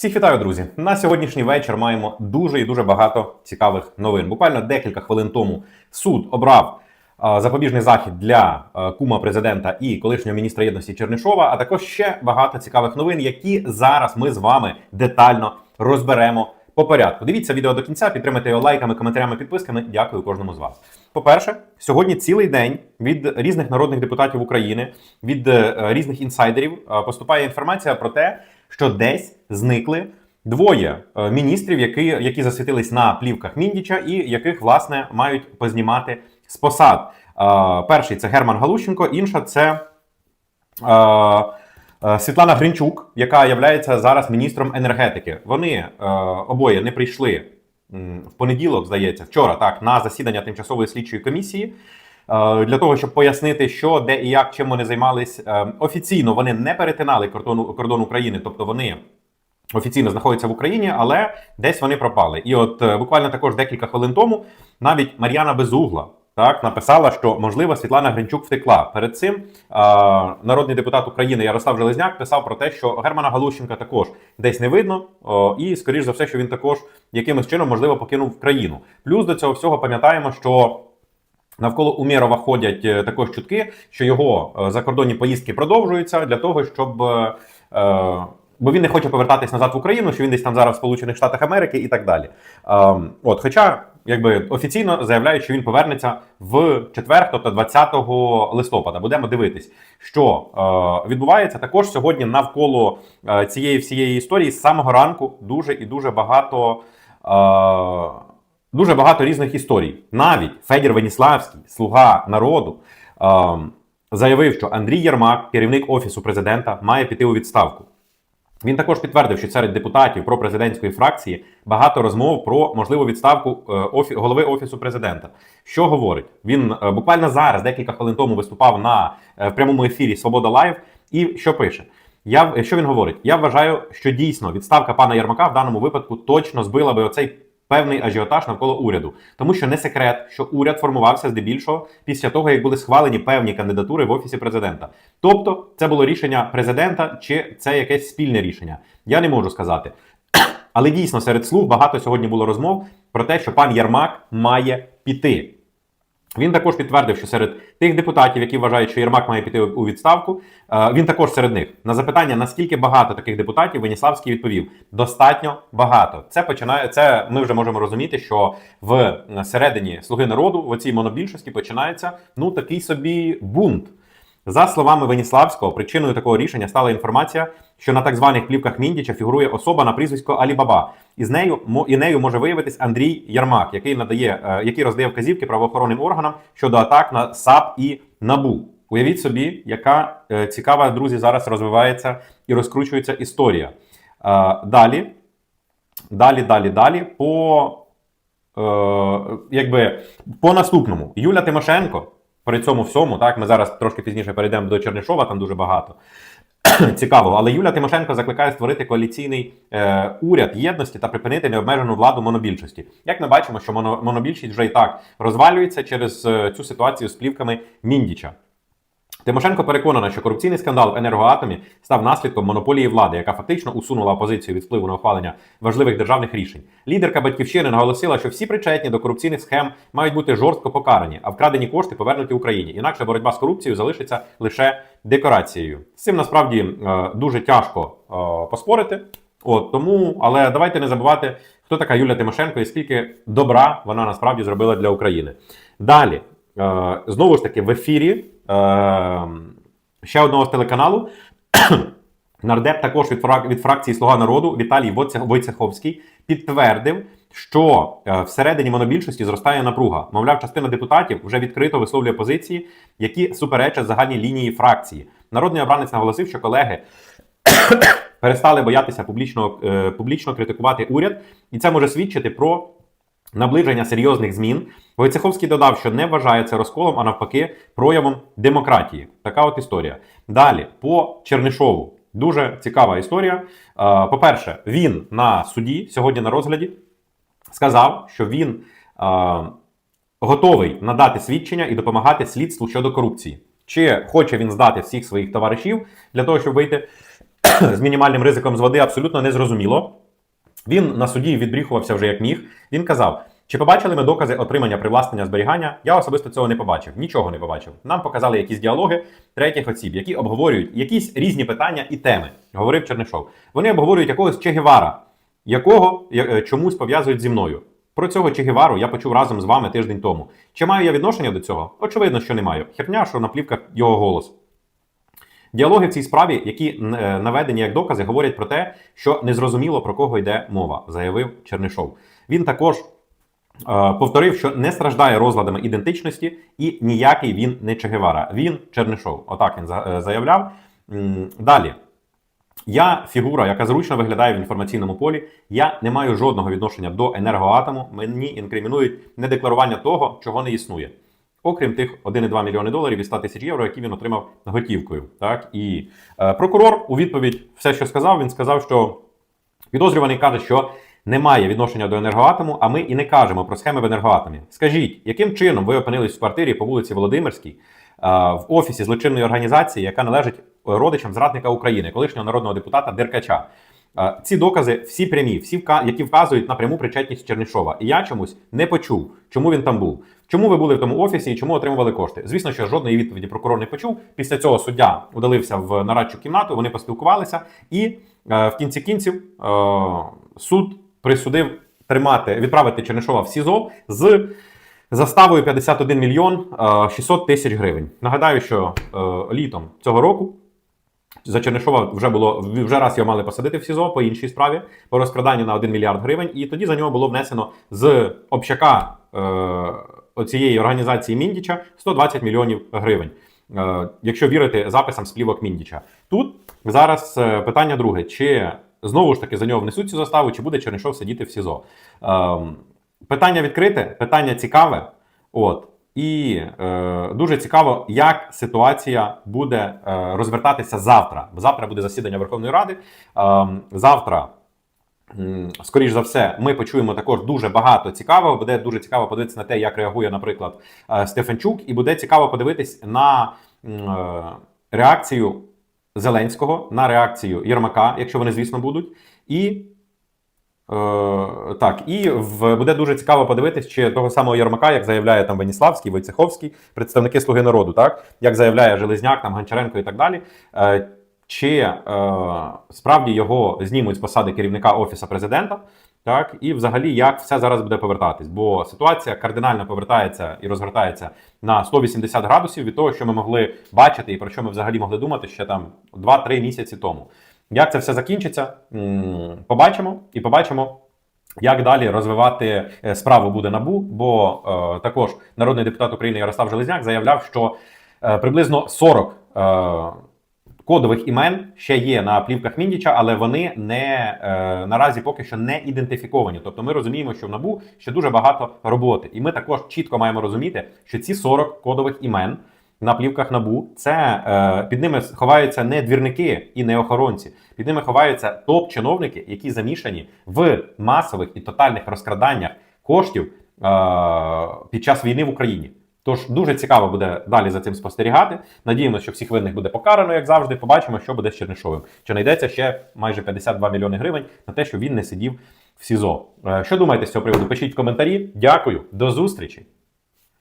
Всіх вітаю, друзі! На сьогоднішній вечір маємо дуже і дуже багато цікавих новин. Буквально декілька хвилин тому суд обрав запобіжний захід для кума президента і колишнього міністра єдності Чернишова, а також ще багато цікавих новин, які зараз ми з вами детально розберемо по порядку. Дивіться відео до кінця, підтримайте його лайками, коментарями, підписками. Дякую кожному з вас. По-перше, сьогодні цілий день від різних народних депутатів України, від е, різних інсайдерів поступає інформація про те, що десь зникли двоє е, міністрів, які, які засвітились на плівках Міндіча, і яких власне мають познімати з посад. Е, Перший це Герман Галущенко, інша це. е, Світлана Гринчук, яка є зараз міністром енергетики. Вони обоє не прийшли в понеділок, здається, вчора так на засідання тимчасової слідчої комісії. Е, Для того щоб пояснити, що де і як чим вони займались Е, офіційно, вони не перетинали кордон, кордон України, тобто вони офіційно знаходяться в Україні, але десь вони пропали. І от е, буквально також декілька хвилин тому навіть Мар'яна Безугла так написала, що можливо Світлана Гринчук втекла. Перед цим е, народний депутат України Ярослав Железняк писав про те, що Германа Галущенка також десь не видно, о, і скоріш за все, що він також якимось чином можливо покинув країну. Плюс до цього всього пам'ятаємо, що. Навколо Умєрова ходять е, також чутки, що його е, закордонні поїздки продовжуються для того, щоб. е, Бо він не хоче повертатись назад в Україну, що він десь там зараз в Сполучених Штатах Америки і так далі. Ем, от, хоча, якби офіційно заявляють, що він повернеться в четвер, тобто 20 листопада. Будемо дивитись, що е, відбувається також сьогодні навколо е, цієї всієї історії з самого ранку дуже і дуже багато. Е, Дуже багато різних історій. Навіть Федір Веніславський, слуга народу, ем, заявив, що Андрій Єрмак, керівник офісу президента, має піти у відставку. Він також підтвердив, що серед депутатів пропрезидентської фракції багато розмов про можливу відставку е, офі, голови офісу президента. Що говорить? Він е, буквально зараз, декілька хвилин тому, виступав на е, в прямому ефірі Свобода Лайв. І що пише? Я що він говорить? Я вважаю, що дійсно відставка пана Єрмака в даному випадку точно збила би оцей певний ажіотаж навколо уряду, тому що не секрет, що уряд формувався здебільшого після того, як були схвалені певні кандидатури в офісі президента. Тобто, це було рішення президента, чи це якесь спільне рішення. Я не можу сказати. Але дійсно серед слуг багато сьогодні було розмов про те, що пан Ярмак має піти. Він також підтвердив, що серед тих депутатів, які вважають, що Єрмак має піти у відставку, е, він також серед них. На запитання, наскільки багато таких депутатів, Веніславський відповів: достатньо багато. Це починає. Це ми вже можемо розуміти, що в середині слуги народу в оцій монобільшості починається ну такий собі бунт. За словами Веніславського, причиною такого рішення стала інформація, що на так званих плівках Міндіча фігурує особа на прізвисько Алібаба. І з нею і нею може виявитись Андрій Ярмак, який надає, е, який роздає вказівки правоохоронним органам щодо атак на САП і НАБУ. Уявіть собі, яка е, цікава, друзі, зараз розвивається і розкручується історія. Е, Далі, далі, далі, далі. По якби по наступному Юля Тимошенко. При цьому всьому, так ми зараз трошки пізніше перейдемо до Чернишова, там дуже багато Цікаво, Але Юля Тимошенко закликає створити коаліційний е, уряд єдності та припинити необмежену владу монобільшості. Як ми бачимо, що моно, монобільшість вже і так розвалюється через е, цю ситуацію з плівками Міндіча. Тимошенко переконана, що корупційний скандал в енергоатомі став наслідком монополії влади, яка фактично усунула опозицію від впливу на ухвалення важливих державних рішень. Лідерка батьківщини наголосила, що всі причетні до корупційних схем мають бути жорстко покарані, а вкрадені кошти повернуті Україні. Інакше боротьба з корупцією залишиться лише декорацією. З цим насправді е, дуже тяжко е, поспорити. От тому, але давайте не забувати, хто така Юля Тимошенко і скільки добра вона насправді зробила для України. Далі, знову ж таки, в ефірі ще одного з телеканалу. Нардеп також від, фрак- від фракції Слуга народу Віталій Войце- Войцеховський підтвердив, що е, всередині монобільшості зростає напруга. Мовляв, частина депутатів вже відкрито висловлює позиції, які суперечать загальній лінії фракції. Народний обранець наголосив, що колеги перестали боятися публічно, е, публічно критикувати уряд, і це може свідчити про наближення серйозних змін. Войцеховський додав, що не вважає це розколом, а навпаки, проявом демократії. Така от історія. Далі по Чернишову. Дуже цікава історія. Е, По-перше, він на суді сьогодні на розгляді сказав, що він е, готовий надати свідчення і допомагати слідству щодо корупції. Чи хоче він здати всіх своїх товаришів для того, щоб вийти з мінімальним ризиком з води абсолютно незрозуміло. Він на суді відбріхувався вже як міг. Він казав: чи побачили ми докази отримання привласнення зберігання? Я особисто цього не побачив, нічого не побачив. Нам показали якісь діалоги третіх осіб, які обговорюють якісь різні питання і теми. Говорив Чернишов. Вони обговорюють якогось Че Гевара, якого е, чомусь пов'язують зі мною. Про цього Че Гевару я почув разом з вами тиждень тому. Чи маю я відношення до цього? Очевидно, що не маю. Херня, що на плівках його голос. Діалоги в цій справі, які е, наведені як докази, говорять про те, що незрозуміло про кого йде мова, заявив Чернишов. Він також е, повторив, що не страждає розладами ідентичності і ніякий він не Че Гевара. Він Чернишов. Отак він е, заявляв. Далі. Я фігура, яка зручно виглядає в інформаційному полі. Я не маю жодного відношення до енергоатому. Мені інкримінують недекларування того, чого не існує. Окрім тих 1,2 мільйони доларів і 100 тисяч євро, які він отримав готівкою. Так і е, прокурор у відповідь все, що сказав, він сказав, що підозрюваний каже, що немає відношення до енергоатому, а ми і не кажемо про схеми в енергоатомі. Скажіть, яким чином ви опинились в квартирі по вулиці Володимирській е, в офісі злочинної організації, яка належить родичам зрадника України, колишнього народного депутата Деркача? Е, Ці докази всі прямі, всі які вказують на пряму причетність Чернишова. І я чомусь не почув, чому він там був. Чому ви були в тому офісі і чому отримували кошти? Звісно, що жодної відповіді прокурор не почув. Після цього суддя удалився в нарадчу кімнату, вони поспілкувалися, і е, в кінці кінців е, суд присудив тримати, відправити Чернишова в СІЗО з заставою 51 мільйон е, 600 тисяч гривень. Нагадаю, що е, літом цього року за Чернишова вже було вже раз його мали посадити в СІЗО по іншій справі по розкраданню на 1 мільярд гривень, і тоді за нього було внесено з общака е, цієї організації Міндіча 120 мільйонів гривень. Е, якщо вірити записам з плівок Міндіча. Тут зараз е, питання друге: чи знову ж таки за нього внесуть цю заставу, чи буде Чернишов сидіти в СІЗО? Ем, питання відкрите, питання цікаве. От. І е, дуже цікаво, як ситуація буде е, розвертатися завтра. Бо завтра буде засідання Верховної Ради. Е, завтра, скоріш за все, ми почуємо також дуже багато цікавого. Буде дуже цікаво подивитися на те, як реагує, наприклад, е, Стефанчук, і буде цікаво подивитись на е, реакцію Зеленського, на реакцію Єрмака, якщо вони, звісно, будуть. І так, і в, буде дуже цікаво подивитись, чи того самого Єрмака, як заявляє там Веніславський, Войцеховський, представники Слуги народу, так як заявляє Железняк, там Гончаренко і так далі. Е, чи е, справді його знімуть з посади керівника офісу президента, так і взагалі як все зараз буде повертатись? Бо ситуація кардинально повертається і розгортається на 180 градусів від того, що ми могли бачити, і про що ми взагалі могли думати ще там 2-3 місяці тому. Як це все закінчиться, побачимо і побачимо. Як далі розвивати е, справу буде набу? Бо е, також народний депутат України Ярослав Железняк заявляв, що е, приблизно 40 е, кодових імен ще є на плівках Міндіча, але вони не е, наразі поки що не ідентифіковані. Тобто ми розуміємо, що в набу ще дуже багато роботи, і ми також чітко маємо розуміти, що ці 40 кодових імен на плівках набу це е, під ними ховаються не двірники і не охоронці. Під ними ховаються топ-чиновники, які замішані в масових і тотальних розкраданнях коштів е, під час війни в Україні. Тож дуже цікаво буде далі за цим спостерігати. Надіємося, що всіх винних буде покарано, як завжди. Побачимо, що буде з Чернишовим. Чи знайдеться ще майже 52 мільйони гривень на те, що він не сидів в СІЗО. Е, Що думаєте з цього приводу? Пишіть в коментарі. Дякую, до зустрічі!